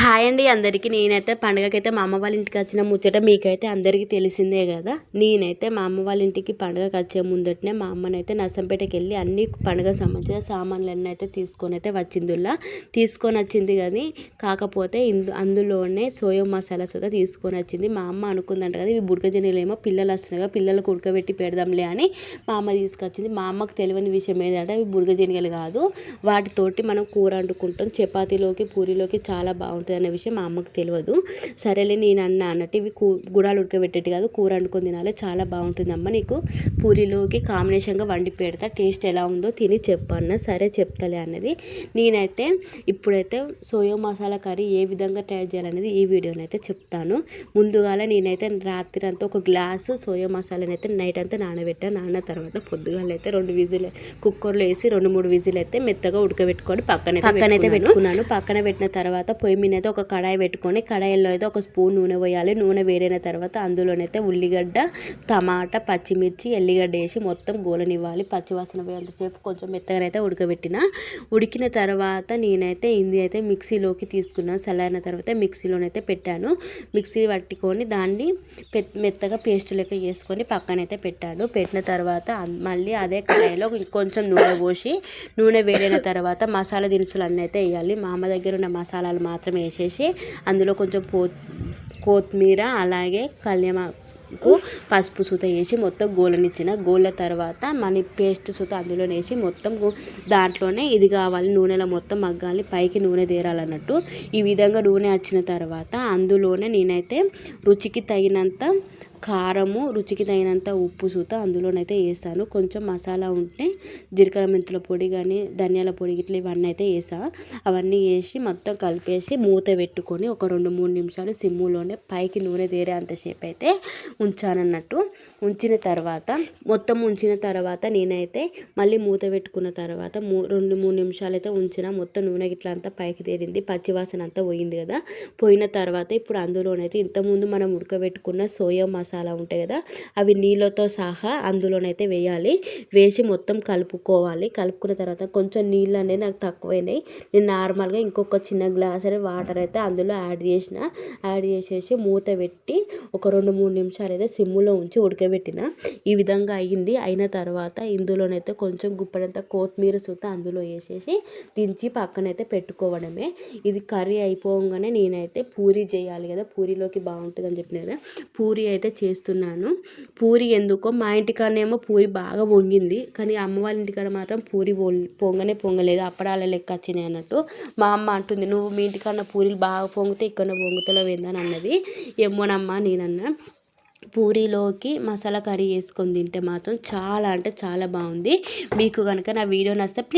Hi అండి అందరికీ. నేనైతే పండగకైతే మా అమ్మ వాళ్ళ ఇంటికి వచ్చిన ముచ్చట మీకైతే అందరికీ తెలిసిందే కదా. నేనైతే మా అమ్మ వాళ్ళ ఇంటికి పండగకి వచ్చే ముందటనే మా అమ్మనైతే నర్సంపేటకి వెళ్ళి అన్ని పండగ సంబంధించిన సామాన్లు అన్నీ అయితే తీసుకొని అయితే వచ్చిందిలా. తీసుకొని వచ్చింది కానీ కాకపోతే ఇందు అందులోనే సోయా మసాలా సుధా తీసుకొని వచ్చింది. మా అమ్మ అనుకుందంట కదా ఇవి బుడకజనీలు ఏమో పిల్లలు వస్తున్నాయి పిల్లలకు ఉడకబెట్టి పెడదాంలే అని మా అమ్మ తీసుకొచ్చింది. మా అమ్మకు తెలియని విషయం ఏంటంటే అవి బుడగజనగలు కాదు. వాటితోటి మనం కూర వండుకుంటాం. చపాతీలోకి పూరీలోకి చాలా బాగుంటుంది బాగుంటుంది అనే విషయం మా అమ్మకు తెలియదు. సరేలే నేను అన్న అన్నట్టు ఇవి కూ గుడాలు ఉడకబెట్టేటి కాదు కూర వండుకొని తినాలి. చాలా బాగుంటుంది అమ్మ నీకు. పూరిలోకి కాంబినేషన్గా వండి పెడతా. టేస్ట్ ఎలా ఉందో తిని చెప్పన్న. సరే చెప్తలే అన్నది. నేనైతే ఇప్పుడైతే సోయా మసాలా కర్రీ ఏ విధంగా తయారు చేయాలనేది ఈ వీడియోని అయితే చెప్తాను. ముందుగాల నేనైతే రాత్రి అంతా ఒక గ్లాసు సోయా మసాలాని అయితే నైట్ అంతా నానబెట్టాను. నాన్న తర్వాత పొద్దుగాల అయితే రెండు విజిల్ కుక్కర్లో వేసి రెండు మూడు విజిల్ అయితే మెత్తగా ఉడకబెట్టుకొని పక్కన పక్కనైతే పెట్టుకున్నాను. పక్కన పెట్టిన తర్వాత పొయ్యి మీద అయితే ఒక కడాయి పెట్టుకొని కడాయిలో అయితే ఒక స్పూన్ నూనె పోయాలి. నూనె వేడైన తర్వాత అందులోనైతే ఉల్లిగడ్డ టమాటా పచ్చిమిర్చి ఎల్లిగడ్డ వేసి మొత్తం గోలనివ్వాలి. పచ్చివాసన పోయేంతసేపు కొంచెం మెత్తగా అయితే ఉడకబెట్టిన. ఉడికిన తర్వాత నేనైతే ఇంది అయితే మిక్సీలోకి తీసుకున్నాను చల్లారిన తర్వాత మిక్సీలోనైతే పెట్టాను. మిక్సీ పట్టుకొని దాన్ని మెత్తగా పేస్ట్ లెక్క చేసుకొని పక్కనైతే పెట్టాను. పెట్టిన తర్వాత మళ్ళీ అదే కడాయిలో కొంచెం నూనె పోసి నూనె వేడిన తర్వాత మసాలా దినుసులు అన్నీ అయితే వేయాలి. మా అమ్మ దగ్గర ఉన్న మసాలాలు మాత్రమే వేసేసి అందులో కొంచెం పో కొత్తిమీర అలాగే కళ్యామాకు పసుపు సూత వేసి మొత్తం గోలనిచ్చిన గోల తర్వాత మన పేస్ట్ సూత అందులో వేసి మొత్తం దాంట్లోనే ఇది కావాలి నూనెలో మొత్తం మగ్గాలి పైకి నూనె తీరాలన్నట్టు. ఈ విధంగా నూనె వచ్చిన తర్వాత అందులోనే నేనైతే రుచికి తగినంత కారము రుచికి తగినంత ఉప్పు సూత అందులోనైతే వేసాను కొంచెం మసాలా ఉంటే జీలకర్ర మెంతుల పొడి కానీ ధనియాల పొడి ఇట్లా ఇవన్నీ అయితే వేసా అవన్నీ వేసి మొత్తం కలిపేసి మూత పెట్టుకొని ఒక రెండు మూడు నిమిషాలు సిమ్ములోనే పైకి నూనె తేరే అంతసేపు అయితే ఉంచానన్నట్టు. ఉంచిన తర్వాత మొత్తం ఉంచిన తర్వాత నేనైతే మళ్ళీ మూత పెట్టుకున్న తర్వాత మూ రెండు మూడు నిమిషాలు అయితే ఉంచిన మొత్తం నూనె ఇట్లా అంతా పైకి తేరింది. పచ్చివాసన అంతా పోయింది కదా. పోయిన తర్వాత ఇప్పుడు అందులోనైతే ఇంతకుముందు మనం ఉడకబెట్టుకున్న సోయా మసాలా మసాలా ఉంటాయి కదా అవి నీళ్ళతో సహా అందులోనైతే వేయాలి. వేసి మొత్తం కలుపుకోవాలి. కలుపుకున్న తర్వాత కొంచెం నీళ్ళు అనేది నాకు తక్కువైనాయి. నేను నార్మల్గా ఇంకొక చిన్న గ్లాస్ అనే వాటర్ అయితే అందులో యాడ్ చేసిన యాడ్ చేసేసి మూత పెట్టి ఒక రెండు మూడు నిమిషాలు అయితే సిమ్ములో ఉంచి ఉడకబెట్టిన. ఈ విధంగా అయ్యింది అయిన తర్వాత ఇందులోనైతే కొంచెం గుప్పడంత కొత్తిమీర సుత అందులో వేసేసి దించి పక్కనైతే పెట్టుకోవడమే. ఇది కర్రీ అయిపోగానే నేనైతే పూరి చేయాలి కదా పూరిలోకి బాగుంటుంది అని చెప్పిన కదా పూరి అయితే చేస్తున్నాను. పూరి ఎందుకో మా ఇంటికాడనేమో పూరి బాగా పొంగింది కానీ అమ్మ వాళ్ళ ఇంటికాడ మాత్రం పూరి పొంగనే పొంగలేదు. అప్పడాల లెక్క వచ్చినాయి అన్నట్టు. మా అమ్మ అంటుంది నువ్వు మీ ఇంటికాడ పూరీలు బాగా పొంగితే ఇక్కడ పొంగుతలో ఏందని అన్నది. ఏమోనమ్మా నేనన్నా. పూరీలోకి మసాలా కర్రీ వేసుకొని తింటే మాత్రం చాలా అంటే చాలా బాగుంది. మీకు కనుక నా వీడియో నచ్చితే ప్లీజ్